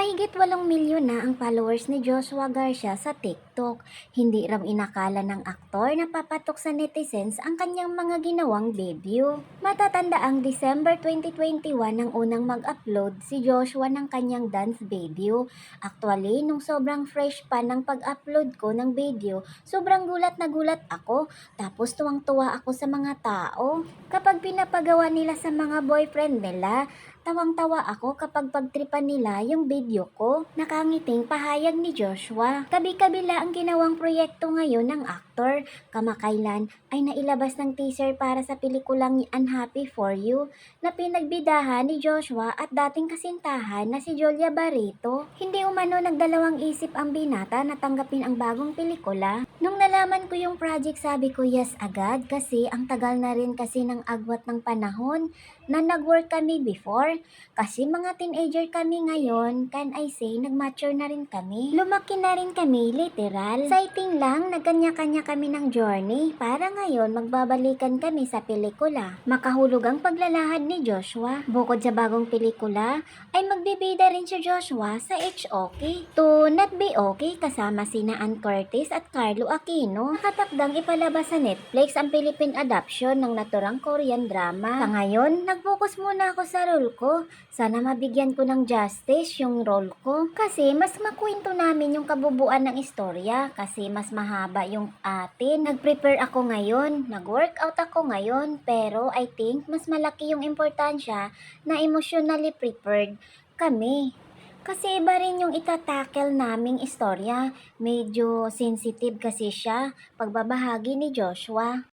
Mahigit 8 milyon na ang followers ni Joshua Garcia sa TikTok. Hindi raw inakala ng aktor na papatok sa netizens ang kanyang mga ginawang debut. Matatanda ang December 2021 nang unang mag-upload si Joshua ng kanyang dance video. Actually, nung sobrang fresh pa ng pag-upload ko ng video, sobrang gulat na gulat ako. Tapos tuwang-tuwa ako sa mga tao. Kapag pinapagawa nila sa mga boyfriend nila, Tawang-tawa ako kapag pagtripan nila yung video ko. Nakangiting pahayag ni Joshua. Kabi-kabila ang ginawang proyekto ngayon ng aktor. Kamakailan ay nailabas ng teaser para sa pelikulang Unhappy For You na pinagbidahan ni Joshua at dating kasintahan na si Julia Barreto. Hindi umano nagdalawang isip ang binata na tanggapin ang bagong pelikula. Nung nalaman ko yung project sabi ko yes agad kasi ang tagal na rin kasi ng agwat ng panahon na nag-work kami before. Kasi mga teenager kami ngayon, can I say, nag-mature na rin kami. Lumaki na rin kami, literal. Sighting lang, nagkanya-kanya kami ng journey. Para ngayon, magbabalikan kami sa pelikula. Makahulog ang paglalahad ni Joshua. Bukod sa bagong pelikula, ay magbibida rin si Joshua sa HOK. To Not Be Okay kasama sina Ann Curtis at Carlo Aquino. Nakatakdang ipalabas sa Netflix ang Philippine adaptation ng naturang Korean drama. Sa ngayon, nag-focus muna ako sa role ko. Sana mabigyan ko ng justice yung role ko. Kasi mas makwento namin yung kabubuan ng istorya. Kasi mas mahaba yung atin. Nag-prepare ako ngayon. Nag-workout ako ngayon. Pero I think mas malaki yung importansya na emotionally prepared kami. Kasi iba rin yung itatakel naming istorya. Medyo sensitive kasi siya pagbabahagi ni Joshua.